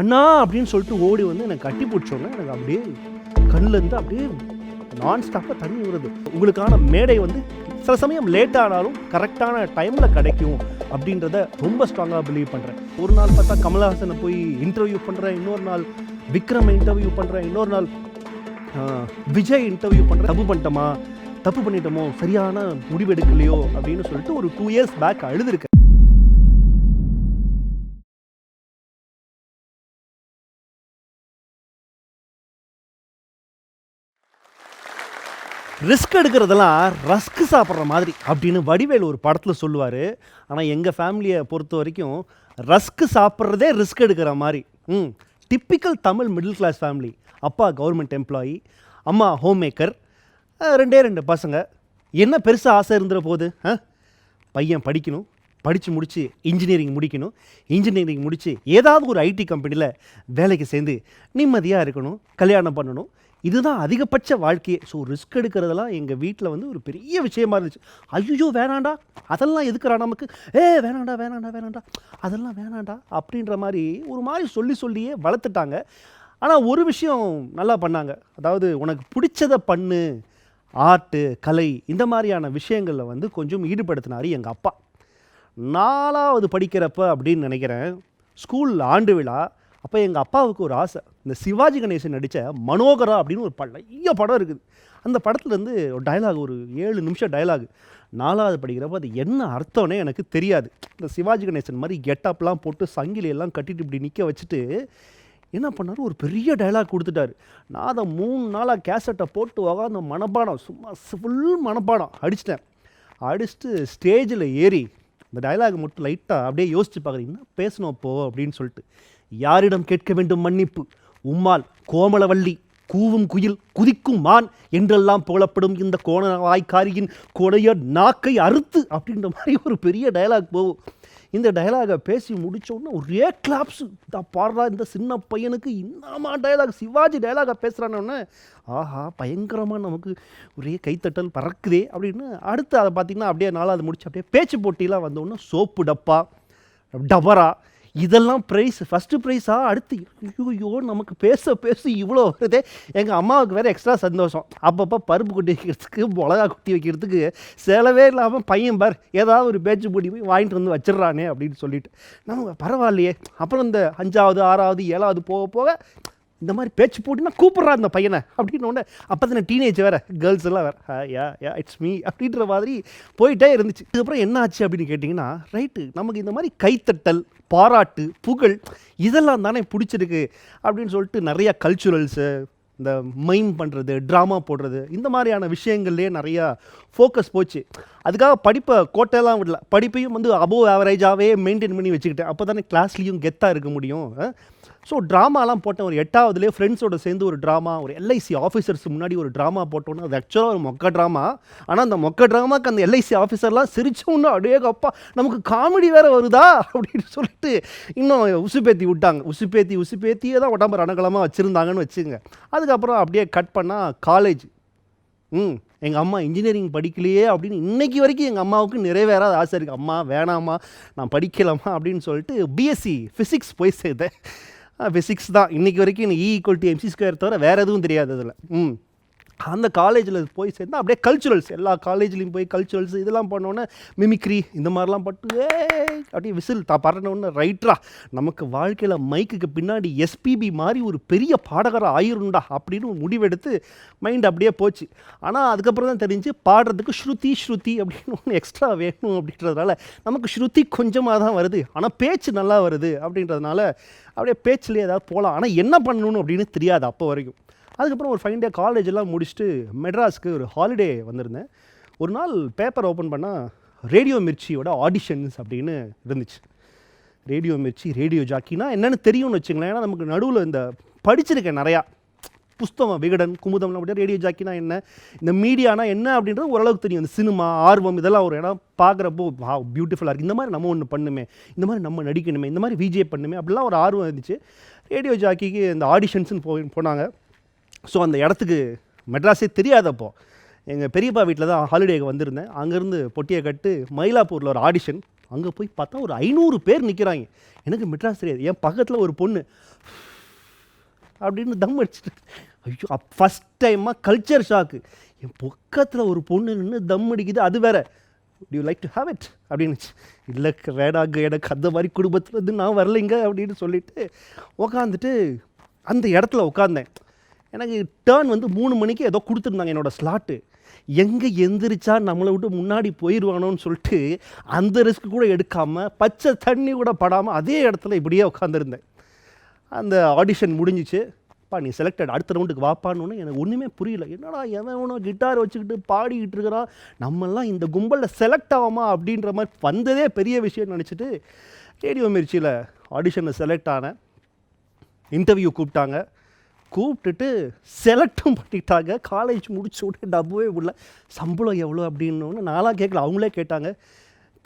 அண்ணா அப்படின்னு சொல்லிட்டு ஓடி வந்து எனக்கு கட்டி பிடிச்சோன்னே எனக்கு அப்படியே கண்ணிலேருந்து அப்படியே நான் ஸ்டாப்பாக தண்ணி வருது உங்களுக்கான மேடை வந்து சில சமயம் லேட் ஆனாலும் கரெக்டான டைமில் கிடைக்கும் அப்படின்றத ரொம்ப ஸ்ட்ராங்காக பிலீவ் பண்ணுறேன் ஒரு நாள் பார்த்தா கமலஹாசனை போய் இன்டர்வியூ பண்ணுறேன் இன்னொரு நாள் விக்ரம் இன்டர்வியூ பண்ணுறேன் இன்னொரு நாள் விஜய் இன்டர்வியூ பண்ணுறேன் தப்பு பண்ணிட்டோமா? தப்பு பண்ணிட்டோமோ? சரியான முடிவெடுக்கலையோ? அப்படின்னு சொல்லிட்டு ஒரு டூ இயர்ஸ் பேக் அழுதுருக்கேன். ரிஸ்க் எடுக்கிறதெல்லாம் ரஸ்க் சாப்பிட்ற மாதிரி அப்படின்னு வடிவேல் ஒரு படத்தில் சொல்லுவார். ஆனால் எங்கள் ஃபேமிலியை பொறுத்த வரைக்கும் ரஸ்க் சாப்பிட்றதே ரிஸ்க் எடுக்கிற மாதிரி. ம். Typical Tamil middle class family அப்பா கவர்மெண்ட் எம்ப்ளாயி அம்மா ஹோம் மேக்கர் ரெண்டே ரெண்டு பசங்க. என்ன பெருசாக ஆசை இருந்துற போகுது ஆ பையன் படிக்கணும் படித்து முடித்து இன்ஜினியரிங் முடிக்கணும். இன்ஜினியரிங் முடித்து ஏதாவது ஒரு ஐடி கம்பெனியில் வேலைக்கு சேர்ந்து நிம்மதியாக இருக்கணும் கல்யாணம் பண்ணணும் இதுதான் அதிகபட்ச வாழ்க்கையே. ஸோ ரிஸ்க் எடுக்கிறதெல்லாம் எங்கள் வீட்டில் வந்து ஒரு பெரிய விஷயமா இருந்துச்சு. ஐயோ வேணாண்டா. அதெல்லாம் எதுக்குறா நமக்கு? ஏ வேணாண்டா வேணாண்டா வேணாண்டா. அதெல்லாம் வேணாண்டா அப்படின்ற மாதிரி ஒரு மாதிரி சொல்லி சொல்லியே வளர்த்துட்டாங்க. ஆனால் ஒரு விஷயம் நல்லா பண்ணாங்க. அதாவது உனக்கு பிடிச்சதை பண்ணு. ஆர்ட்டு கலை இந்த மாதிரியான விஷயங்களில் வந்து கொஞ்சம் ஈடுபடுத்தினார் எங்கள் அப்பா. நாலாவது படிக்கிறப்ப அப்படின்னு நினைக்கிறேன் ஸ்கூல் ஆண்டு விழா அப்போ எங்கள் அப்பாவுக்கு ஒரு ஆசை. இந்த சிவாஜி கணேசன் நடித்த மனோகரா அப்படின்னு ஒரு பழைய படம் இருக்குது. அந்த படத்துலேருந்து ஒரு டயலாக் ஒரு ஏழு நிமிஷம் டயலாக் நாலாவது படிக்கிறப்ப அது என்ன அர்த்தம்னே எனக்கு தெரியாது. இந்த சிவாஜி கணேசன் மாதிரி கெட்டப்லாம் போட்டு சங்கிலி எல்லாம் கட்டிட்டு இப்படி நிற்க வச்சுட்டு என்ன பண்ணார்? ஒரு பெரிய டயலாக் கொடுத்துட்டாரு. நான் அதை மூணு நாளாக கேசட்டை போட்டு உக்காந்து மனப்பாடம் சும்மா ஃபுல் மனப்பாடம் அடிச்சிட்டேன். அடிச்சுட்டு ஸ்டேஜில் ஏறி இந்த டைலாக் மட்டும் லைட்டாக அப்படியே யோசிச்சு பார்க்குறீங்கன்னா பேசணும் அப்போ அப்படின்னு சொல்லிட்டு. யாரிடம் கேட்க வேண்டும் மன்னிப்பு? உம்மால் கோமளவள்ளி கூவும் குயில் குதிக்கும் மான் என்றெல்லாம் புகழப்படும் இந்த கோண வாய்க்காரியின் கொடைய நாக்கை அறுத்து அப்படின்ற மாதிரி ஒரு பெரிய டயலாக் போகும் இந்த டயலாகை பேசி முடித்தோடனே ஒரே கிளாப்ஸு தான் பாடுறா இந்த சின்ன பையனுக்கு இன்னமா டயலாக் சிவாஜி டயலாகை பேசுகிறானோடனே ஆஹா பயங்கரமாக நமக்கு ஒரே கைத்தட்டல் பறக்குதே அப்படின்னு அடுத்து அதை பார்த்திங்கன்னா அப்படியே நாலாவது முடிச்சு அப்படியே பேச்சு போட்டிலாம் வந்தோடனே சோப்பு டப்பா டபரா இதெல்லாம் ப்ரைஸ் ஃபஸ்ட்டு ப்ரைஸா அடுத்து ஐயோ நமக்கு பேச பேச இவ்வளோ வருதே. எங்கள் அம்மாவுக்கு வேறு எக்ஸ்ட்ரா சந்தோஷம். அப்பப்போ பருப்பு கொட்டி வைக்கிறதுக்கு மிளகா கொட்டி வைக்கிறதுக்கு செலவே இல்லாமல் பையன் பார் ஏதாவது ஒரு பேச்சு போட்டி போய் வாங்கிட்டு வந்து வச்சிடறானே அப்படின்னு சொல்லிட்டு. நம்ம பரவாயில்லையே. அப்புறம் இந்த அஞ்சாவது ஆறாவது ஏழாவது போக போக இந்த மாதிரி பேச்சு போட்டுனா கூப்பிட்றா அந்த பையனை. அப்படின்னு ஒன்று அப்போ தானே டீனேஜ் வேறு கேர்ள்ஸ் எல்லாம் வேறு யா யா இட்ஸ் மீ அப்படின்ற மாதிரி போயிட்டே இருந்துச்சு. இதுக்கப்புறம் என்ன ஆச்சு அப்படின்னு கேட்டிங்கன்னா ரைட்டு நமக்கு இந்த மாதிரி கைத்தட்டல் பாராட்டு புகழ் இதெல்லாம் தானே பிடிச்சிருக்கு. அப்படின்னு சொல்லிட்டு நிறையா கல்ச்சுரல்ஸு இந்த மைம் பண்ணுறது ட்ராமா போடுறது இந்த மாதிரியான விஷயங்கள்லேயே நிறையா ஃபோக்கஸ் போச்சு. அதுக்காக படிப்பை கோட்டையெல்லாம் விடல. படிப்பையும் வந்து அபோவ் ஆவரேஜாகவே மெயின்டைன் பண்ணி வச்சுக்கிட்டேன். அப்போ தானே கிளாஸ்லேயும் கெத்தாக இருக்க முடியும் ஸோ ட்ராமாலாம் போட்டேன் ஒரு எட்டாவதுலேயே ஃப்ரெண்ட்ஸோட சேர்ந்து ஒரு ட்ராமா ஒரு எல்ஐசி ஆஃபீஸர்ஸ் முன்னாடி ஒரு ட்ராமா போட்டோன்னா அது ஆக்சுவலாக ஒரு மொக்க ட்ராமா ஆனால் அந்த மொக்க ட்ராமாக்கு அந்த எல்ஐசி ஆஃபீஸர்லாம் சிரிச்சோன்னு அப்படியே அப்பா நமக்கு காமெடி வேறு வருதா? அப்படின்னு சொல்லிட்டு இன்னும் உசுப்பேத்தி விட்டாங்க. உசுப்பேத்தி உசுப்பேத்தியே தான் உடம்பு ரணகலமாக வச்சுருந்தாங்கன்னு வச்சுங்க அதுக்கப்புறம் அப்படியே கட் பண்ணால் காலேஜ் ம் எங்கள் அம்மா இன்ஜினியரிங் படிக்கலையே அப்படின்னு இன்னைக்கு வரைக்கும் எங்கள் அம்மாவுக்கு நிறைவேறாத ஆசை இருக்குது அம்மா வேணாம்மா நான் படிக்கலாமா அப்படின்னு சொல்லிட்டு பிஎஸ்சி ஃபிசிக்ஸ் போய் சேர்த்தேன். ஃபிசிக்ஸ் தான். இன்றைக்கி வரைக்கும் எனக்கு E equal to MC square தவிர வேறு எதுவும் தெரியாது அதில். ம். அந்த காலேஜில் போய் சேர்ந்தால் அப்படியே கல்ச்சுரல்ஸ் எல்லா காலேஜ்லேயும் போய் கல்ச்சுரல்ஸ் இதெல்லாம் பண்ணோன்னே மிமிக்ரி இந்த மாதிரிலாம் பட்டு ஏய் அப்படியே விசில் தா பறனோடனே ரைட்ரா நமக்கு வாழ்க்கையில் மைக்குக்கு பின்னாடி எஸ்பிபி மாதிரி ஒரு பெரிய பாடகராக ஆயிருண்டா அப்படின்னு முடிவெடுத்து மைண்ட் அப்படியே போச்சு. ஆனால் அதுக்கப்புறம் தான் தெரிஞ்சு பாடுறதுக்கு ஸ்ருதி ஸ்ருதி அப்படின்னு ஒன்று எக்ஸ்ட்ரா வேணும் அப்படின்றதுனால நமக்கு ஸ்ருதி கொஞ்சமாக தான் வருது. ஆனால் பேச்சு நல்லா வருது அப்படின்றதுனால அப்படியே பேச்சுலேயே ஏதாவது போகலாம் ஆனால் என்ன பண்ணணும் அப்படின்னு தெரியாது அப்போ வரைக்கும். அதுக்கப்புறம் ஒரு ஃபைன் டே காலேஜெல்லாம் முடிச்சுட்டு மெட்ராஸ்க்கு ஒரு ஹாலிடே வந்திருந்தேன். ஒரு நாள் பேப்பர் ஓப்பன் பண்ணால் ரேடியோ மிர்ச்சியோட ஆடிஷன்ஸ் அப்படின்னு இருந்துச்சு. ரேடியோ மிர்ச்சி ரேடியோ ஜாக்கினா என்னென்னு தெரியும்னு வச்சுங்களேன். ஏன்னா நமக்கு நடுவில் இந்த படிச்சிருக்கேன் நிறையா. புஸ்தகம் விகடன் குமுதம்லாம் அப்படின்னா ரேடியோ ஜாக்கினா என்ன? இந்த மீடியானா என்ன அப்படின்றது ஓரளவுக்கு தெரியும். இந்த சினிமா ஆர்வம் இதெல்லாம் ஒரு இடம் பார்க்குறப்போ வா பியூட்டிஃபுல்லாக இருக்குது இந்த மாதிரி நம்ம ஒன்று பண்ணுமே. இந்த மாதிரி நம்ம நடிக்கணுமே. இந்த மாதிரி விஜே பண்ணுமே. அப்படிலாம் ஒரு ஆர்வம் இருந்துச்சு. ரேடியோ ஜாக்கிக்கு இந்த ஆடிஷன்ஸ்னு போய் போனாங்க. ஸோ அந்த இடத்துக்கு மெட்ராஸே தெரியாதப்போ எங்கள் பெரியப்பா வீட்டில் தான் ஹாலிடேக்கு வந்திருந்தேன். அங்கேருந்து பொட்டியை கட்டு மயிலாப்பூரில் ஒரு ஆடிஷன் அங்கே போய் பார்த்தா ஒரு ஐநூறு பேர் நிற்கிறாங்க எனக்கு மெட்ராஸ் தெரியாது. என் பக்கத்தில் ஒரு பொண்ணு. அப்படின்னு தம் அடிச்சுட்டு ஐயோ அப் ஃபஸ்ட் டைமாக கல்ச்சர் ஷாக்கு என் பக்கத்தில் ஒரு பொண்ணு நின்று தம் அடிக்குது. அது வேற. You like to have it அப்படின்னுச்சு. இல்லை வேடாங்க எனக்கு அந்த மாதிரி குடும்பத்தில் இருந்து நான் வரலைங்க அப்படின்னு சொல்லிட்டு உக்காந்துட்டு அந்த இடத்துல உட்காந்தேன் எனக்கு டேர்ன் வந்து மூணு மணிக்கு ஏதோ கொடுத்துருந்தாங்க என்னோடய ஸ்லாட்டு எங்கே எந்திரிச்சா நம்மளை விட்டு முன்னாடி போயிடுவானோன்னு சொல்லிட்டு அந்த ரிஸ்க் கூட எடுக்காமல் பச்சை தண்ணி கூட படாமல் அதே இடத்துல இப்படியே உட்காந்துருந்தேன் அந்த ஆடிஷன் முடிஞ்சிச்சு. பா நீ செலக்டட் அடுத்த ரவுண்டுக்கு வாப்பான்னு எனக்கு ஒன்றுமே புரியல. என்னடா எவன் கிட்டார் வச்சுக்கிட்டு பாடிக்கிட்டு இருக்கிறான்? நம்மெல்லாம் இந்த கும்பலில் செலக்ட் ஆகாமா அப்படின்ற மாதிரி வந்ததே பெரிய விஷயம்னு நினச்சிட்டு ரேடியோ மிர்ச்சியில் ஆடிஷனில் செலக்ட் ஆனேன். இன்டர்வியூ கூப்பிட்டாங்க. கூப்பிட்டுட்டு செலக்டும் பண்ணிட்டாங்க. காலேஜ் முடிச்ச உடனே டப்பவே உள்ள சம்பளம் எவ்வளோ அப்படின்னு நான்லாம் கேட்கல. அவங்களே கேட்டாங்க.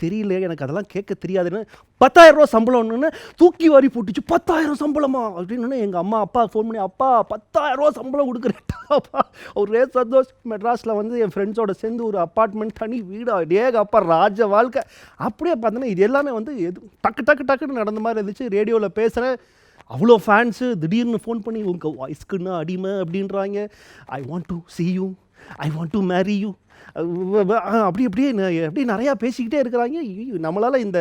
தெரியல எனக்கு அதெல்லாம் கேட்க தெரியாதுன்னு. பத்தாயிரரூவா சம்பளம்னு தூக்கி வாரி போட்டுச்சு. பத்தாயிரம் சம்பளமா? அப்படின்னு எங்கள் அம்மா அப்பா ஃபோன் பண்ணி அப்பா பத்தாயிரரூவா ரூபா சம்பளம் கொடுக்குறேன்ப்பா ஒரே சந்தோஷ் மெட்ராஸில் வந்து என் ஃப்ரெண்ட்ஸோட சேர்ந்து ஒரு அப்பார்ட்மெண்ட் தனி வீடு? ஏக அப்பா ராஜ வாழ்க்கை. அப்படியே பார்த்தோன்னா இது எல்லாமே வந்து எது டக்கு டக்கு டக்குன்னு நடந்த மாதிரி இருந்துச்சு. ரேடியோவில் பேசுகிறேன் அவ்வளோ ஃபேன்ஸு திடீர்னு ஃபோன் பண்ணி உங்கள் வாய்ஸ்க்குன்னு அடிமை அப்படின்றாங்க. I want to see you I want to marry you அப்படி அப்படியே அப்படியே நிறையா பேசிக்கிட்டே இருக்கிறாங்க. ஐயோ, நம்மளால் இந்த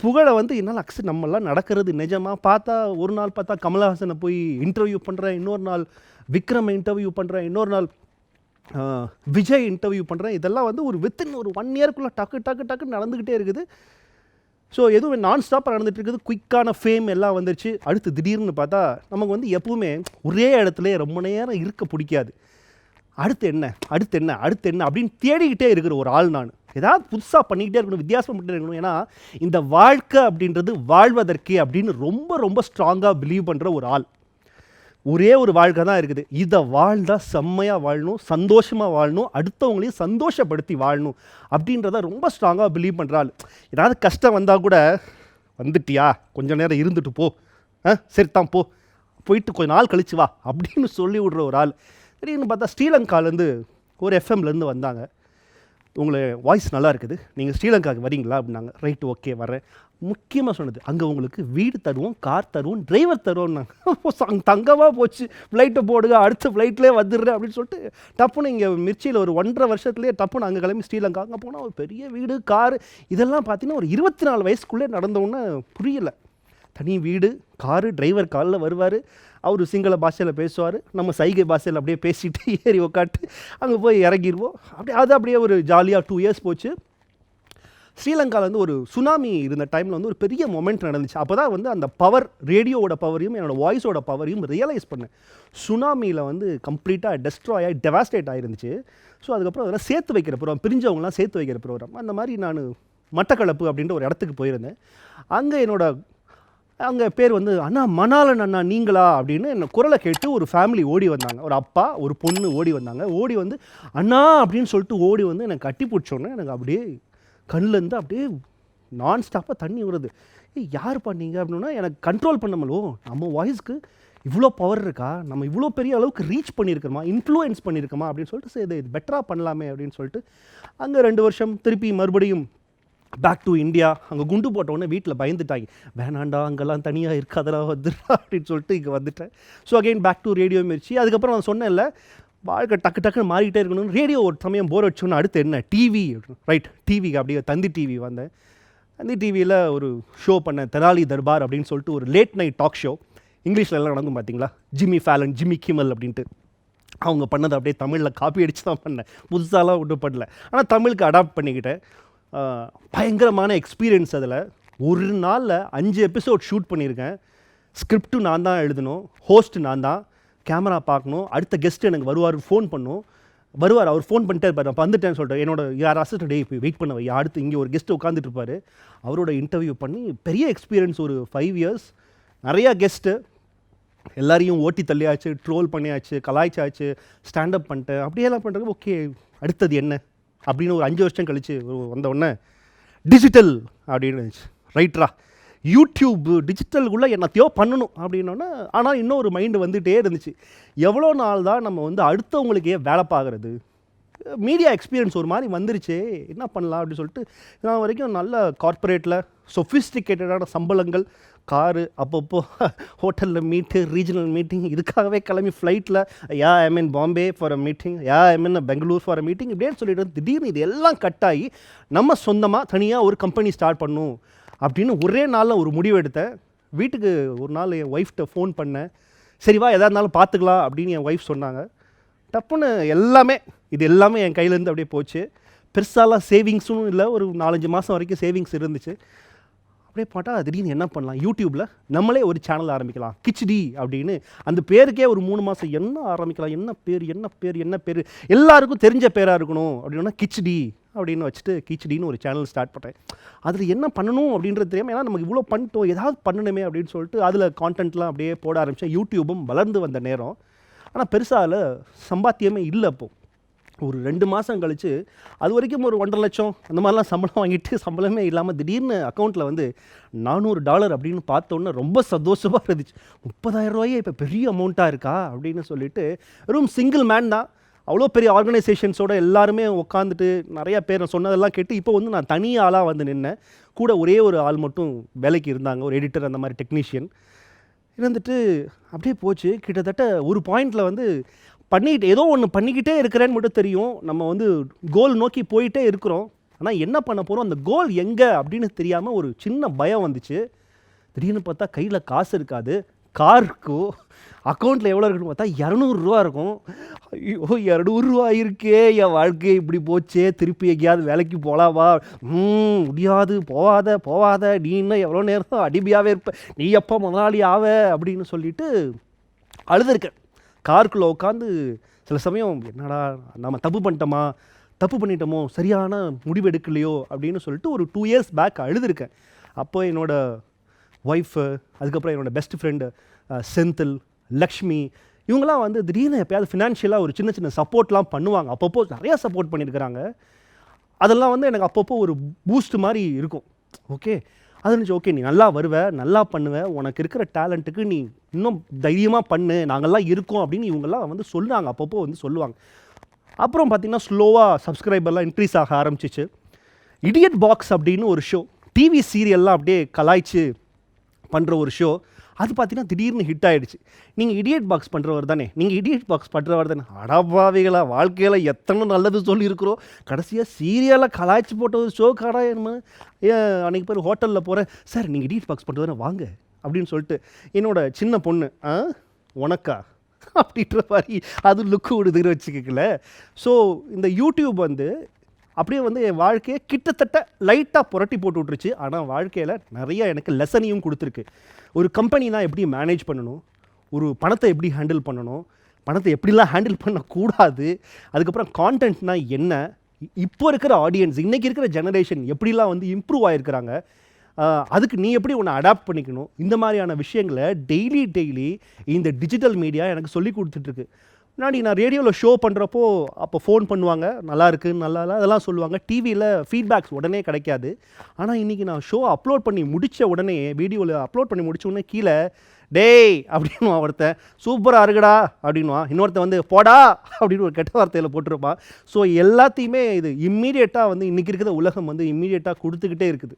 புகழை வந்து என்னால் அக்செப்ட் நம்மளாம் நடக்கிறது நிஜமாக பார்த்தா ஒரு நாள் பார்த்தா கமலஹாசனை போய் இன்டர்வியூ பண்ணுறேன் இன்னொரு நாள் விக்ரம் இன்டர்வியூ பண்ணுறேன் இன்னொரு நாள் விஜய் இன்டர்வியூ பண்ணுறேன் இதெல்லாம் வந்து ஒரு வித்தின் ஒரு ஒன் இயர்க்குள்ளே டக்கு டக்கு டக்குன்னு நடந்துக்கிட்டே இருக்குது. ஸோ எதுவும் நான் ஸ்டாப்பாக நடந்துட்டு இருக்குது குயிக்கான ஃபேம் எல்லாம் வந்துருச்சு. அடுத்து திடீர்னு பார்த்தா நமக்கு வந்து எப்பவுமே ஒரே இடத்துல ரொம்ப நேரம் இருக்க பிடிக்காது. அடுத்து என்ன? அடுத்து என்ன? அடுத்து என்ன? அப்படின்னு தேடிக்கிட்டே இருக்கிற ஒரு ஆள் நான். ஏதாவது புதுசாக பண்ணிக்கிட்டே இருக்கணும் வித்தியாசம் பண்ணிட்டே இருக்கணும். ஏன்னா இந்த வாழ்க்கை அப்படின்றது வாழ்வதற்கே அப்படின்னு ரொம்ப ரொம்ப ஸ்ட்ராங்காக பிலீவ் பண்ணுற ஒரு ஆள். ஒரே ஒரு வாழ்க்கை தான் இருக்குது. இதை வாழ்ந்தால் செம்மையாக வாழணும் சந்தோஷமாக வாழணும் அடுத்தவங்களையும் சந்தோஷப்படுத்தி வாழணும் அப்படின்றத ரொம்ப ஸ்ட்ராங்காக பிலீவ் பண்ணுற ஆள். ஏதாவது கஷ்டம் வந்தால் கூட வந்துட்டியா? கொஞ்ச நேரம் இருந்துட்டு போ. ஆ சரி தான் போ. போயிட்டு கொஞ்ச நாள் கழிச்சு வா. அப்படின்னு சொல்லி விடுற ஒரு ஆள். திடீர்னு பார்த்தா ஸ்ரீலங்காலேருந்து ஒரு எஃப்எம்லேருந்து வந்தாங்க. உங்களை வாய்ஸ் நல்லா இருக்குது நீங்கள் ஸ்ரீலங்காவுக்கு வரீங்களா அப்படின்னாங்க. ரைட்டு ஓகே வரேன் முக்கியமாக சொன்னது அங்கே உங்களுக்கு வீடு தருவோம் கார் தருவோம் டிரைவர் தருவோம்னாங்க. தங்கமாக போச்சு. ஃப்ளைட்டை போடுங்க அடுத்த ஃப்ளைட்லேயே வந்துடுறேன் அப்படின்னு சொல்லிட்டு டப்புன்னு இங்கே மிர்ச்சியில் ஒரு ஒன்றரை வருஷத்துலேயே டப்புன்னு அங்கே கிளம்பி ஸ்ரீலங்கா அங்கே போனால் ஒரு பெரிய வீடு கார் இதெல்லாம் பார்த்தீங்கன்னா ஒரு இருபத்தி நாலு வயசுக்குள்ளே நடந்தோன்னே புரியல. தனி வீடு காரு டிரைவர் காலில் வருவார். அவர் சிங்கள பாஷையில் பேசுவார். நம்ம சைகை பாஷையில் அப்படியே பேசிட்டு ஏறி உக்காட்டு அங்கே போய் இறங்கிடுவோம் அப்படியே அது அப்படியே ஒரு ஜாலியாக டூ இயர்ஸ் போச்சு. ஸ்ரீலங்காவில் வந்து ஒரு சுனாமி இருந்த டைமில் வந்து ஒரு பெரிய மொமெண்ட் நடந்துச்சு. அப்போ தான் வந்து அந்த பவர் ரேடியோவோட பவரையும் என்னோடய வாய்ஸோட பவரையும் ரியலைஸ் பண்ணேன். சுனாமியில் வந்து கம்ப்ளீட்டாக டெஸ்ட்ராய் ஆகி டெவாஸ்டேட் ஆகிருந்துச்சு ஸோ அதுக்கப்புறம் அதெல்லாம் சேர்த்து வைக்கிற ப்ரோக்ராம் பிரிஞ்சவங்களாம் சேர்த்து வைக்கிற ப்ரோக்ராம் அந்த மாதிரி நான் மட்டக்களப்பு அப்படின்ற ஒரு இடத்துக்கு போயிருந்தேன். அங்கே என்னோடய அங்கே பேர் வந்து அண்ணா மணாலன் அண்ணா நீங்களா? அப்படின்னு என்ன குரலை கேட்டு ஒரு ஃபேமிலி ஓடி வந்தாங்க. ஒரு அப்பா ஒரு பொண்ணு ஓடி வந்தாங்க. ஓடி வந்து அண்ணா அப்படின்னு சொல்லிட்டு ஓடி வந்து எனக்கு கட்டி பிடிச்சோன்னே எனக்கு அப்படியே கண்ணிலேருந்து அப்படியே நான் ஸ்டாப்பாக தண்ணி வருது. ஏய் யார் பண்ணீங்க அப்படின்னா எனக்கு கண்ட்ரோல் பண்ணமலோ ஓ நம்ம வாய்ஸ்க்கு இவ்வளோ பவர் இருக்கா? நம்ம இவ்வளோ பெரிய அளவுக்கு ரீச் பண்ணியிருக்கோமா இன்ஃப்ளூயன்ஸ் பண்ணியிருக்கோமா அப்படின்னு சொல்லிட்டு சரி இது பெட்டராக பண்ணலாமே அப்படின்னு சொல்லிட்டு அங்கே ரெண்டு வருஷம் திருப்பி மறுபடியும் பேக் டு இந்தியா அங்கே குண்டு போட்டோன்னே வீட்டில் பயந்துட்டாங்க. வேணாண்டா அங்கெல்லாம் தனியாக இருக்காதெல்லாம் வந்துடுறா அப்படின்னு சொல்லிட்டு இங்கே வந்துட்டேன். So again back to radio Mirchi அதுக்கப்புறம் நான் சொன்னேன்ல வாழ்க்கை டக்கு டக்குன்னு மாறிக்கிட்டே இருக்கணும் ரேடியோ ஒரு சமயம் போர் வச்சோன்னு அடுத்து என்ன? டிவி ரைட் டிவிக்கு அப்படியே தந்தி டிவி வந்தேன். தந்தி டிவியில் ஒரு ஷோ பண்ணேன் தெனாலி தர்பார் அப்படின்னு சொல்லிட்டு ஒரு லேட் நைட் டாக் ஷோ இங்கிலீஷில் எல்லாம் நடக்கும் பார்த்தீங்களா ஜிம்மி ஃபேலன் ஜிம்மி கிமல் அப்படின்ட்டு. அவங்க பண்ணதை அப்படியே தமிழில் காப்பி அடித்து தான் பண்ணேன். புதுசாலாம் ஒன்றும் பண்ணல. ஆனால் தமிழுக்கு அடாப்ட் பண்ணிக்கிட்டேன். பயங்கரமான எக்ஸ்பீரியன்ஸ் அதில். ஒரு நாளில் அஞ்சு எபிசோட் ஷூட் பண்ணியிருக்கேன் ஸ்கிரிப்டும் நான் தான் எழுதணும் ஹோஸ்ட் நான் தான் கேமரா பார்க்கணும் அடுத்த கெஸ்ட் எனக்கு வருவார் ஃபோன் பண்ணும். வருவார் அவர் ஃபோன் பண்ணிட்டே இருப்பார். நான் வந்துட்டேன்னு சொல்லிட்டு என்னோட யார் அசிஸ்டன்ட் டே வெயிட் பண்ண வை அடுத்து இங்கே ஒரு கெஸ்ட் உட்காந்துட்டு இருப்பார். அவரோட இன்டர்வியூ பண்ணி பெரிய எக்ஸ்பீரியன்ஸ் ஒரு ஃபைவ் இயர்ஸ் நிறையா கெஸ்ட்டு எல்லாரையும் ஓட்டி தள்ளியாச்சு ட்ரோல் பண்ணியாச்சு கலாய்ச்சாச்சு ஸ்டாண்டப் பண்ணிட்டேன். அப்படியெல்லாம் பண்ணுறது ஓகே அடுத்தது என்ன? அப்படின்னு ஒரு அஞ்சு வருஷம் கழித்து வந்த உடனே டிஜிட்டல் அப்படின்னு இருந்துச்சு. ரைட்ரா யூடியூப் டிஜிட்டலுக்குள்ளே என்னத்தையோ பண்ணணும் அப்படின்னோடனே ஆனால் இன்னும் ஒரு மைண்டு வந்துகிட்டே இருந்துச்சு. எவ்வளோ நாள் தான் நம்ம வந்து அடுத்தவங்களுக்கே வேலை பார்க்குறது மீடியா எக்ஸ்பீரியன்ஸ் ஒரு மாதிரி வந்துருச்சு. என்ன பண்ணலாம் அப்படின்னு சொல்லிட்டு நான் வரைக்கும் நல்ல கார்ப்பரேட்டில் சொஃபிஸ்டிகேட்டடான சம்பளங்கள் காரு அப்பப்போ ஹோட்டலில் மீட்டு ரீஜனல் மீட்டிங் இதுக்காகவே கிளம்பி ஃப்ளைட்டில் yeah I mean Bombay for a meeting yeah I mean Bangalore for a meeting இப்படின்னு சொல்லிட்டு திடீர்னு இது எல்லாம் கட் ஆகி நம்ம சொந்தமாக தனியாக ஒரு கம்பெனி ஸ்டார்ட் பண்ணும் அப்படின்னு ஒரே நாளில் ஒரு முடிவு எடுத்தேன். வீட்டுக்கு ஒரு நாள் என் ஒய்ஃப்கிட்ட ஃபோன் பண்ணேன். சரி வா எதா இருந்தாலும் பார்த்துக்கலாம் அப்படின்னு என் ஒய்ஃப் சொன்னாங்க. டப்புன்னு எல்லாமே இது எல்லாமே என் கையிலேருந்து அப்படியே போச்சு. பெருசாலாம் சேவிங்ஸும் இல்லை. ஒரு நாலஞ்சு மாதம் வரைக்கும் சேவிங்ஸ் இருந்துச்சு. அப்படியே பார்த்தா திடீர்னு என்ன பண்ணலாம்? யூடியூப்பில் நம்மளே ஒரு சேனல் ஆரம்பிக்கலாம். கிச்டி அப்படின்னு. அந்த பேருக்கே ஒரு மூணு மாதம் என்ன ஆரம்பிக்கலாம்? என்ன பேர்? என்ன பேர்? என்ன பேர்? எல்லாருக்கும் தெரிஞ்ச பேராக இருக்கணும். அப்படின்னா கிச்டி அப்படின்னு வச்சுட்டு கிச்டின்னு ஒரு சேனல் ஸ்டார்ட் பண்ணேன் அதில் என்ன பண்ணணும் அப்படின்றது தெரியாமல் ஏன்னா நமக்கு இவ்வளோ பண்ணிட்டோம். ஏதாவது பண்ணணுமே அப்படின்னு சொல்லிட்டு அதில் கான்டென்ட்லாம் அப்படியே போட ஆரம்பித்தேன் யூடியூபும் வளர்ந்து வந்த நேரம். ஆனால் பெருசாக அதில் சம்பாத்தியமே இல்லை அப்போது ஒரு ரெண்டு மாதம் கழித்து அது வரைக்கும் ஒரு ஒன்றரை லட்சம் அந்த மாதிரிலாம் சம்பளம் வாங்கிட்டு சம்பளமே இல்லாமல் திடீர்னு அக்கௌண்ட்டில் வந்து நானூறு டாலர் அப்படின்னு பார்த்தோன்னே ரொம்ப சந்தோஷமாக இருந்துச்சு. முப்பதாயிரம் ரூபாயே இப்போ பெரிய அமௌண்ட்டாக இருக்கா அப்படின்னு சொல்லிட்டு வெறும் சிங்கிள் மேன் தான். அவ்வளோ பெரிய ஆர்கனைசேஷன்ஸோட எல்லாருமே உட்காந்துட்டு நிறையா பேர் நான் சொன்னதெல்லாம் கேட்டு இப்போ வந்து நான் தனி ஆளாக வந்து நின்னேன். கூட ஒரே ஒரு ஆள் மட்டும் வேலைக்கு இருந்தாங்க. ஒரு எடிட்டர் அந்த மாதிரி டெக்னீஷியன் இருந்துட்டு அப்படியே போச்சு. கிட்டத்தட்ட ஒரு பாயிண்டில் வந்து பண்ணிக்கிட்டு ஏதோ ஒன்று பண்ணிக்கிட்டே இருக்கிறேன்னு மட்டும் தெரியும். நம்ம வந்து கோல் நோக்கி போயிட்டே இருக்கிறோம். ஆனால் என்ன பண்ண போகிறோம் அந்த கோல் எங்கே அப்படின்னு தெரியாமல் ஒரு சின்ன பயம் வந்துச்சு. திடீர்னு பார்த்தா கையில் காசு இருக்காது. கார் அக்கௌண்ட்டில் எவ்வளோ இருக்குன்னு பார்த்தா இரநூறுவா இருக்கும். ஐயோ இரநூறுவா இருக்கே என் வாழ்க்கையை இப்படி போச்சே திருப்பி எங்கேயாவது வேலைக்கு போகலாவா ம் முடியாது போவாத போவாத நீ இன்னும் எவ்வளோ நேரம் அடிமையாகவே இருப்ப நீ எப்போ முதலாளி ஆவ? அப்படின்னு சொல்லிட்டு அழுதுருக்கேன் காருக்குள்ளே உட்காந்து சில சமயம் என்னடா நம்ம தப்பு பண்ணிட்டோமா? தப்பு பண்ணிட்டோமோ? சரியான முடிவு எடுக்கலையோ? அப்படின்னு சொல்லிட்டு ஒரு டூ இயர்ஸ் பேக் அழுதுருக்கேன். அப்போ என்னோடய ஒய்ஃபு அதுக்கப்புறம் என்னோடய பெஸ்ட் ஃப்ரெண்டு செந்தில் லக்ஷ்மி இவங்கெல்லாம் வந்து திடீர்னு எப்பயாவது ஃபினான்ஷியலாக ஒரு சின்ன சின்ன சப்போர்ட்லாம் பண்ணுவாங்க. அப்பப்போ நிறையா சப்போர்ட் பண்ணியிருக்கிறாங்க. அதெல்லாம் வந்து எனக்கு அப்பப்போ ஒரு பூஸ்ட் மாதிரி இருக்கும். ஓகே. அது இருந்துச்சு ஓகே நீ நல்லா வருவ நல்லா பண்ணுவ. உனக்கு இருக்கிற டேலண்ட்டுக்கு நீ இன்னும் தைரியமாக பண்ணு. நாங்கள்லாம் இருக்கோம் அப்படின்னு இவங்கெல்லாம் வந்து சொல்லுவாங்க அப்பப்போ வந்து சொல்லுவாங்க. அப்புறம் பார்த்திங்கன்னா ஸ்லோவாக சப்ஸ்கிரைபர்லாம் இன்க்ரீஸ் ஆக ஆரம்பிச்சிச்சு. இடியட் பாக்ஸ் அப்படின்னு ஒரு ஷோ டிவி சீரியல்லாம் அப்படியே கலாய்ச்சி பண்ணுற ஒரு ஷோ அது பார்த்தீங்கன்னா திடீர்னு ஹிட் ஆகிடுச்சு நீங்கள் இடியட் பாக்ஸ் பண்ணுறவர் தானே. நீங்கள் இடியட் பாக்ஸ் பண்ணுறவர் தானே. அடப்பாவிகளா வாழ்க்கையில் எத்தனை நல்லது சொல்லியிருக்கிறோம். கடைசியாக சீரியலாக கலாய்ச்சி போட்ட ஒரு ஷோ கடா என்ன ஏன் அன்றைக்கி பேர் ஹோட்டலில் போகிறேன் சார் நீங்கள் இடியட் பாக்ஸ் பண்ணுறதானே வாங்க அப்படின்னு சொல்லிட்டு என்னோட சின்ன பொண்ணு ஆ உனக்கா? அப்படின்ற மாதிரி அது லுக்கு விடுதுன்னு வச்சுக்கல ஸோ இந்த யூடியூப் வந்து அப்படியே வந்து என் வாழ்க்கையை கிட்டத்தட்ட லைட்டாக புரட்டி போட்டு விட்ருச்சு ஆனால் வாழ்க்கையில் நிறைய எனக்கு லெசனையும் கொடுத்துருக்கு. ஒரு கம்பெனினா எப்படி மேனேஜ் பண்ணணும்? ஒரு பணத்தை எப்படி ஹேண்டில் பண்ணணும்? பணத்தை எப்படிலாம் ஹேண்டில் பண்ணக்கூடாது? அதுக்கப்புறம் கான்டென்ட்னா என்ன? இ- இப்போ இருக்கிற ஆடியன்ஸ் இன்றைக்கி இருக்கிற ஜெனரேஷன் எப்படிலாம் வந்து இம்ப்ரூவ் ஆகிருக்கிறாங்க அதுக்கு நீ எப்படி உன்னை அடாப்ட் பண்ணிக்கணும்? இந்த மாதிரியான விஷயங்களை டெய்லி டெய்லி இந்த டிஜிட்டல் மீடியா எனக்கு சொல்லி கொடுத்துட்ருக்கு முன்னாடி நான் ரேடியோவில் ஷோ பண்ணுறப்போ அப்போ ஃபோன் பண்ணுவாங்க நல்லா இருக்கு நல்லா இல்லை அதெல்லாம் சொல்லுவாங்க. டிவியில் ஃபீட்பேக்ஸ் உடனே கிடைக்காது. ஆனால் இன்றைக்கி நான் ஷோ அப்லோட் பண்ணி முடித்த உடனே வீடியோவில் அப்லோட் பண்ணி முடிச்ச உடனே கீழே டேய் அப்படின்னு ஒருத்தன். சூப்பராக இருக்குடா அப்படின்வான் இன்னொருத்தன் வந்து போடா அப்படின்னு ஒரு கெட்ட வார்த்தையில் போட்டிருப்பான். ஸோ எல்லாத்தையுமே இது இம்மீடியட்டாக வந்து இன்றைக்கி இருக்கிற உலகம் வந்து இம்மீடியட்டாக கொடுத்துக்கிட்டே இருக்குது.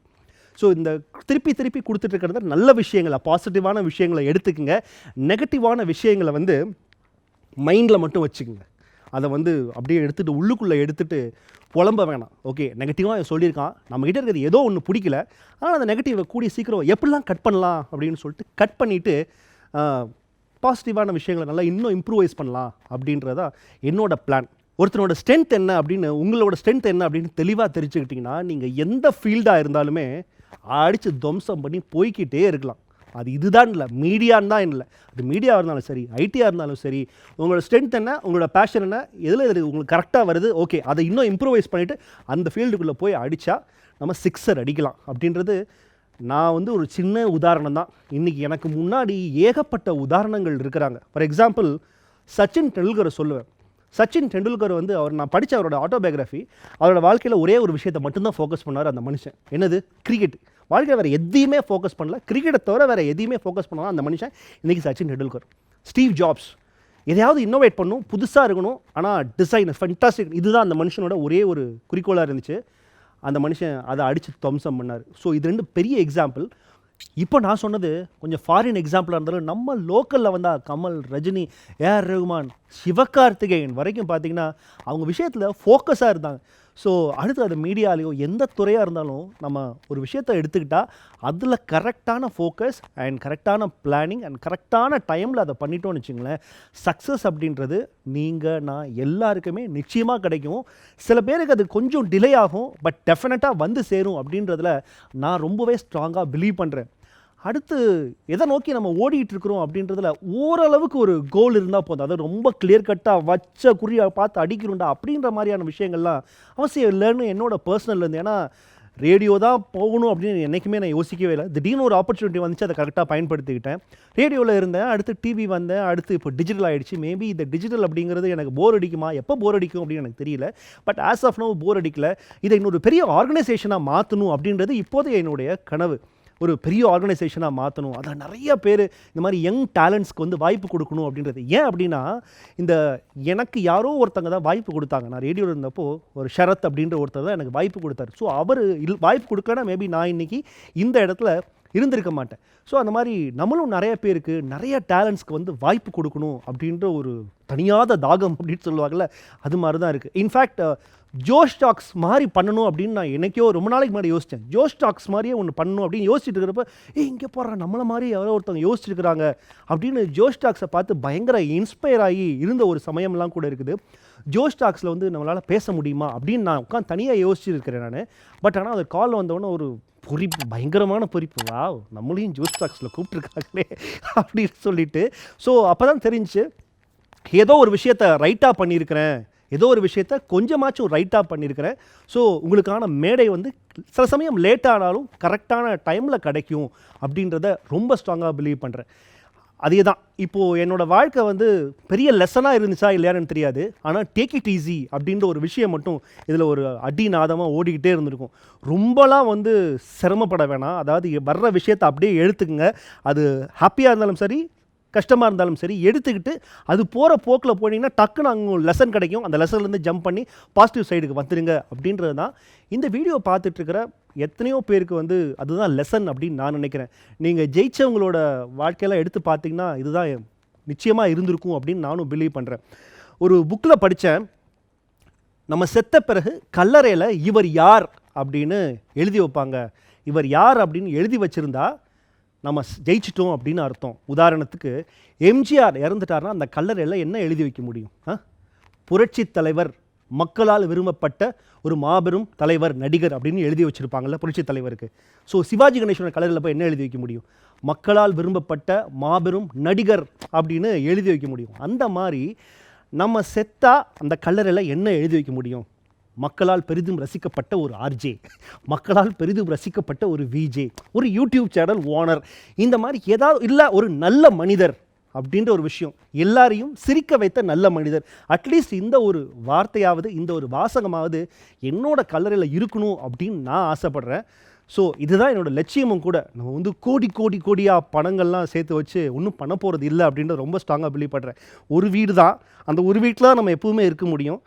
ஸோ இந்த திருப்பி திருப்பி கொடுத்துட்டு இருக்கிறது நல்ல விஷயங்களை பாசிட்டிவான விஷயங்களை எடுத்துக்கங்க. நெகட்டிவான விஷயங்களை வந்து மைண்டில் மட்டும் வச்சுக்கோங்க. அதை வந்து அப்படியே எடுத்துகிட்டு உள்ளுக்குள்ளே எடுத்துகிட்டு புலம்ப வேணாம். ஓகே நெகட்டிவாக சொல்லியிருக்கான். நம்மக்கிட்ட இருக்கிறது ஏதோ ஒன்று பிடிக்கல. ஆனால் அந்த நெகட்டிவை கூடிய சீக்கிரம் எப்படிலாம் கட் பண்ணலாம் அப்படின்னு சொல்லிட்டு கட் பண்ணிவிட்டு பாசிட்டிவான விஷயங்களை நல்லா இன்னும் இம்ப்ரூவைஸ் பண்ணலாம் அப்படின்றதா என்னோட பிளான் ஒருத்தனோட ஸ்ட்ரென்த் என்ன அப்படின்னு உங்களோட ஸ்ட்ரென்த் என்ன அப்படின்னு தெளிவாக தெரிஞ்சுக்கிட்டிங்கன்னா நீங்கள் எந்த ஃபீல்டாக இருந்தாலுமே அடித்து துவம்சம் பண்ணி போய்க்கிட்டே இருக்கலாம். அது இதுதான் இல்லை. மீடியான்னு தான் இல்லை. அது மீடியாவாக இருந்தாலும் சரி ஐடியாக இருந்தாலும் சரி உங்களோட ஸ்ட்ரென்த் என்ன உங்களோட பேஷன் என்ன எதில் எது உங்களுக்கு கரெக்டாக வருது ஓகே அதை இன்னும் இம்ப்ரூவைஸ் பண்ணிவிட்டு அந்த ஃபீல்டுக்குள்ளே போய் அடித்தா நம்ம சிக்ஸர் அடிக்கலாம். அப்படின்றது நான் வந்து ஒரு சின்ன உதாரணம் தான். இன்றைக்கி எனக்கு முன்னாடி ஏகப்பட்ட உதாரணங்கள் இருக்கிறாங்க. ஃபார் எக்ஸாம்பிள் சச்சின் டெண்டுல்கரை சொல்லுவேன். சச்சின் டெண்டுல்கர் வந்து அவர் நான் படித்த அவரோட ஆட்டோபயோகிராஃபி அவரோட வாழ்க்கையில் ஒரே ஒரு விஷயத்தை மட்டும்தான் ஃபோக்கஸ் பண்ணார் அந்த மனுஷன். என்னது? கிரிக்கெட் வாழ்க்கையில் வேறு எதையுமே ஃபோக்கஸ் பண்ணல. கிரிக்கெட்டை தவிர வேறு எதையுமே ஃபோக்கஸ் பண்ணலாம் அந்த மனுஷன் இன்றைக்கி சச்சின் டெண்டுல்கர். Steve Jobs. எதையாவது இன்னோவேட் பண்ணும் புதுசாக இருக்கணும் ஆனால் டிசைன் ஃபென்டாஸ்டிக் இதுதான் அந்த மனுஷனோட ஒரே ஒரு குறிக்கோளாக இருந்துச்சு. அந்த மனுஷன் அதை அடித்து துவம்சம் பண்ணார். ஸோ இது ரெண்டு பெரிய எக்ஸாம்பிள் இப்போ நான் சொன்னது கொஞ்சம் ஃபாரின் எக்ஸாம்பிளாக இருந்தாலும் நம்ம லோக்கலில் வந்தால் கமல் ரஜினி ஏஆர் ரகுமான் சிவகார்த்திகேயன் வரைக்கும் பார்த்தீங்கன்னா அவங்க விஷயத்தில் ஃபோக்கஸாக இருந்தாங்க. ஸோ அடுத்து அது மீடியாலேயோ எந்த துறையாக இருந்தாலும் நம்ம ஒரு விஷயத்தை எடுத்துக்கிட்டால் அதில் கரெக்டான ஃபோக்கஸ் அண்ட் கரெக்டான பிளானிங் அண்ட் கரெக்டான டைமில் அதை பண்ணிட்டோம்னு வச்சுங்களேன் சக்ஸஸ் அப்படின்றது நீங்கள் நான் எல்லாருக்குமே நிச்சயமாக கிடைக்கும். சில பேருக்கு அது கொஞ்சம் டிலே ஆகும் பட் டெஃபினட்டாக வந்து சேரும் அப்படின்றதுல நான் ரொம்பவே ஸ்ட்ராங்காக பிலீவ் பண்ணுறேன் அடுத்து எதை நோக்கி நம்ம ஓடிக்கிட்டு இருக்கிறோம் அப்படின்றதுல ஓரளவுக்கு ஒரு கோல் இருந்தால் போதும். அதாவது ரொம்ப கிளியர் கட்டாக வச்ச குறியை பார்த்து அடிக்கிறோண்டா அப்படின்ற மாதிரியான விஷயங்கள்லாம் அவசியம் இல்லைன்னு என்னோட பர்சனல்லேருந்து ஏன்னா ரேடியோ தான் போகணும் அப்படின்னு என்றைக்குமே நான் யோசிக்கவே இல்லை. திடீர்னு ஒரு ஆப்பர்ச்சுனிட்டி வந்துச்சு அதை கரெக்டாக பயன்படுத்திக்கிட்டேன். ரேடியோவில் இருந்தேன் அடுத்து டிவி வந்தேன் அடுத்து இப்போ டிஜிட்டல் ஆகிடுச்சு மேபி இந்த டிஜிட்டல் அப்படிங்கிறது எனக்கு போர் அடிக்குமா? எப்போ போர் அடிக்கும் அப்படின்னு எனக்கு தெரியல. But as of now bore அடிக்கல. இதை இன்னொரு பெரிய ஆர்கனைசேஷனாக மாற்றணும் அப்படின்றது இப்போதைய என்னுடைய கனவு. ஒரு பெரிய ஆர்கனைசேஷனாக மாற்றணும் அதில் நிறைய பேர் இந்த மாதிரி யங் டேலண்ட்ஸ்க்கு வந்து வாய்ப்பு கொடுக்கணும் அப்படின்றது. ஏன் அப்படின்னா இந்த எனக்கு யாரோ ஒருத்தங்க தான் வாய்ப்பு கொடுத்தாங்க. நான் ரேடியோவில் இருந்தப்போ ஒரு ஷரத் அப்படின்ற ஒருத்தர் தான் எனக்கு வாய்ப்பு கொடுத்தாரு. ஸோ அவர் இல் வாய்ப்பு கொடுக்கலன்னா மேபி நான் இன்னைக்கு இந்த இடத்துல இருந்திருக்க மாட்டேன். ஸோ அந்த மாதிரி நம்மளும் நிறைய பேருக்கு நிறைய டேலண்ட்ஸ்க்கு வந்து வாய்ப்பு கொடுக்கணும் அப்படின்ற ஒரு தனியாத தாகம் அப்படின்னு சொல்லுவாங்கல்ல அது மாதிரி தான் இருக்குது இன்ஃபேக்ட் ஜோஷ் டாக்ஸ் மாதிரி பண்ணணும் அப்படின்னு நான் எனக்கோ ரொம்ப நாளைக்கு முன்னாடி யோசித்தேன் ஜோஷ் டாக்ஸ் மாதிரியே ஒன்று பண்ணணும் அப்படின்னு யோசிச்சுட்டு இருக்கிறப்ப ஏ இங்கே போடுற நம்மளை மாதிரி யாரோ ஒருத்தவங்க யோசிச்சுருக்கிறாங்க. அப்படின்னு ஜோஷ் டாக்ஸை பார்த்து பயங்கர இன்ஸ்பயர் ஆகி இருந்த ஒரு சமயம்லாம் கூட இருக்குது. ஜோஸ் டாக்ஸில் வந்து நம்மளால் பேச முடியுமா அப்படின்னு நான் உட்காந்து தனியாக யோசிச்சிருக்கிறேன் நான். பட் ஆனால் அது கால் வந்தவொடனே ஒரு பொறிப்பு பயங்கரமான பொறிப்பு. வா நம்மளையும் ஜோஸ் டாக்ஸில் கூப்பிட்ருக்காங்களே அப்படின்னு சொல்லிட்டு. ஸோ அப்போ தான் தெரிஞ்சுச்சு ஏதோ ஒரு விஷயத்த ரைட்டாக பண்ணியிருக்கிறேன். ஏதோ ஒரு விஷயத்த கொஞ்சமாச்சும் ரைட்டாக பண்ணியிருக்கிறேன். ஸோ உங்களுக்கான மேடை வந்து சில சமயம் லேட்டானாலும் கரெக்டான டைமில் கிடைக்கும் அப்படின்றத ரொம்ப ஸ்ட்ராங்காக பிலீவ் பண்ணுறேன் அதே தான் இப்போது என்னோடய வாழ்க்கை வந்து பெரிய லெசனாக இருந்துச்சா இல்லையான்னு தெரியாது. ஆனால் டேக் இட் ஈஸி அப்படின்ற ஒரு விஷயம் மட்டும் இதில் ஒரு அடி நாதமாக ஓடிக்கிட்டே இருந்திருக்கும். ரொம்பலாம் வந்து சிரமப்பட வேணாம். அதாவது வர்ற விஷயத்தை அப்படியே எடுத்துக்கங்க. அது ஹாப்பியாக இருந்தாலும் சரி கஷ்டமாக இருந்தாலும் சரி எடுத்துக்கிட்டு அது போகிற போக்கில் போனீங்கன்னா டக்குன்னு அங்கே லெசன் கிடைக்கும். அந்த லெசன்லேருந்து ஜம்ப் பண்ணி பாசிட்டிவ் சைடுக்கு வந்துடுங்க அப்படின்றது தான் இந்த வீடியோ பார்த்துட்ருக்கிற எத்தனையோ பேருக்கு வந்து அதுதான் லெசன் அப்படின்னு நான் நினைக்கிறேன். நீங்கள் ஜெயிச்சவங்களோட வாழ்க்கையெல்லாம் எடுத்து பார்த்தீங்கன்னா இதுதான் நிச்சயமாக இருந்திருக்கும் அப்படின்னு நானும் பிலீவ் பண்ணுறேன் ஒரு புக்கில் படித்தேன் நம்ம செத்த பிறகு கல்லறையில் இவர் யார் அப்படின்னு எழுதி வைப்பாங்க. இவர் யார் அப்படின்னு எழுதி வச்சுருந்தா நம்ம ஜெயிச்சிட்டோம் அப்படின்னு அர்த்தம். உதாரணத்துக்கு எம்ஜிஆர் இறந்துட்டாருன்னா அந்த கல்லறையில் என்ன எழுதி வைக்க முடியும்? ஆ? புரட்சி தலைவர் மக்களால் விரும்பப்பட்ட ஒரு மாபெரும் தலைவர் நடிகர் அப்படின்னு எழுதி வச்சுருப்பாங்கல்ல புரட்சி தலைவருக்கு. ஸோ சிவாஜி கணேசனோட கலரில் போய் என்ன எழுதி வைக்க முடியும்? மக்களால் விரும்பப்பட்ட மாபெரும் நடிகர் அப்படின்னு எழுதி வைக்க முடியும். அந்த மாதிரி நம்ம செத்தா அந்த கல்லறையில் என்ன எழுதி வைக்க முடியும்? மக்களால் பெரிதும் ரசிக்கப்பட்ட ஒரு ஆர்ஜே மக்களால் பெரிதும் ரசிக்கப்பட்ட ஒரு விஜே ஒரு யூடியூப் சேனல் ஓனர். இந்த மாதிரி ஏதாவது இல்லை ஒரு நல்ல மனிதர். அப்படின்ற ஒரு விஷயம் எல்லாரையும் சிரிக்க வைத்த நல்ல மனிதர். அட்லீஸ்ட் இந்த ஒரு வார்த்தையாவது இந்த ஒரு வாசகமாவது என்னோட கல்லறையில் இருக்கணும் அப்படின்னு நான் ஆசைப்படுறேன். ஸோ இதுதான் என்னோட லட்சியமும் கூட. நம்ம வந்து கோடி கோடி கோடியாக பணங்கள்லாம் சேர்த்து வச்சு ஒன்றும் பண்ண போகிறது இல்லை அப்படின்றத ரொம்ப ஸ்ட்ராங்காக பிலீவ் பண்ணுறேன் ஒரு வீடு தான் அந்த ஒரு வீட்டில் நம்ம எப்பவுமே இருக்க முடியும்.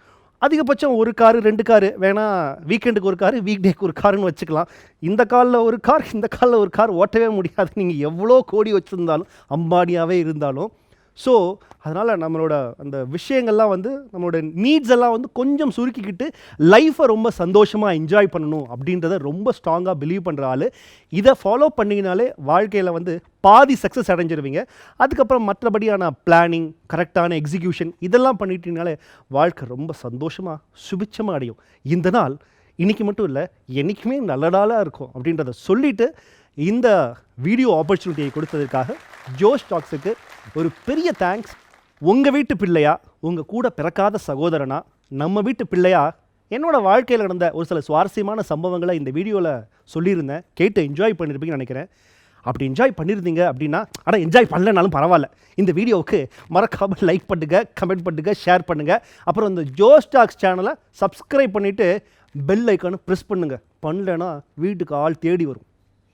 அதிகபட்சம் ஒரு காரு ரெண்டு காரு. வேணால் வீக்கெண்டுக்கு ஒரு காரு வீக் டேக்கு ஒரு காருன்னு வச்சுக்கலாம். இந்த காலில் ஒரு கார் இந்த காலில் ஒரு கார் ஓட்டவே முடியாது. நீங்கள் எவ்வளோ கோடி வச்சுருந்தாலும் அம்பானியாகவே இருந்தாலும். ஸோ அதனால் நம்மளோட அந்த விஷயங்கள்லாம் வந்து நம்மளோட நீட்ஸ் எல்லாம் வந்து கொஞ்சம் சுருக்கிக்கிட்டு லைஃப்பை ரொம்ப சந்தோஷமாக என்ஜாய் பண்ணணும் அப்படின்றத ரொம்ப ஸ்ட்ராங்காக பிலீவ் பண்ணுற ஆள். இதை ஃபாலோ பண்ணிங்கனாலே வாழ்க்கையில் வந்து பாதி சக்ஸஸ் அடைஞ்சிருவீங்க. அதுக்கப்புறம் மற்றபடியான பிளானிங் கரெக்டான எக்ஸிக்யூஷன் இதெல்லாம் பண்ணிட்டீங்கனாலே வாழ்க்கை ரொம்ப சந்தோஷமாக சுபிச்சமாக அடையும். இந்த நாள் இன்னைக்கு மட்டும் இல்லை என்றைக்குமே நல்ல நாளாக இருக்கும் அப்படின்றத சொல்லிவிட்டு இந்த வீடியோ ஆப்பர்ச்சுனிட்டியை கொடுத்ததற்காக ஜோஷ் டாக்ஸுக்கு ஒரு பெரிய தேங்க்ஸ் உங்கள் வீட்டு பிள்ளையா உங்கள் கூட பிறக்காத சகோதரனா நம்ம வீட்டு பிள்ளையா? என்னோடய வாழ்க்கையில் நடந்த ஒரு சில சுவாரஸ்யமான சம்பவங்களை இந்த வீடியோவில் சொல்லியிருந்தேன். கேட்டு என்ஜாய் பண்ணியிருப்பீங்கன்னு நினைக்கிறேன். அப்படி என்ஜாய் பண்ணியிருந்தீங்க அப்படின்னா ஆனால் என்ஜாய் பண்ணலனாலும் பரவாயில்ல. இந்த வீடியோவுக்கு மறக்காமல் லைக் பண்ணுங்கள் கமெண்ட் பண்ணுங்கள் ஷேர் பண்ணுங்கள் அப்புறம் இந்த ஜோஸ்டாக்ஸ் சேனலை சப்ஸ்கிரைப் பண்ணிவிட்டு பெல் ஐக்கானு ப்ரெஸ் பண்ணுங்கள் பண்ணலைன்னா வீட்டுக்கு ஆள் தேடி வரும்.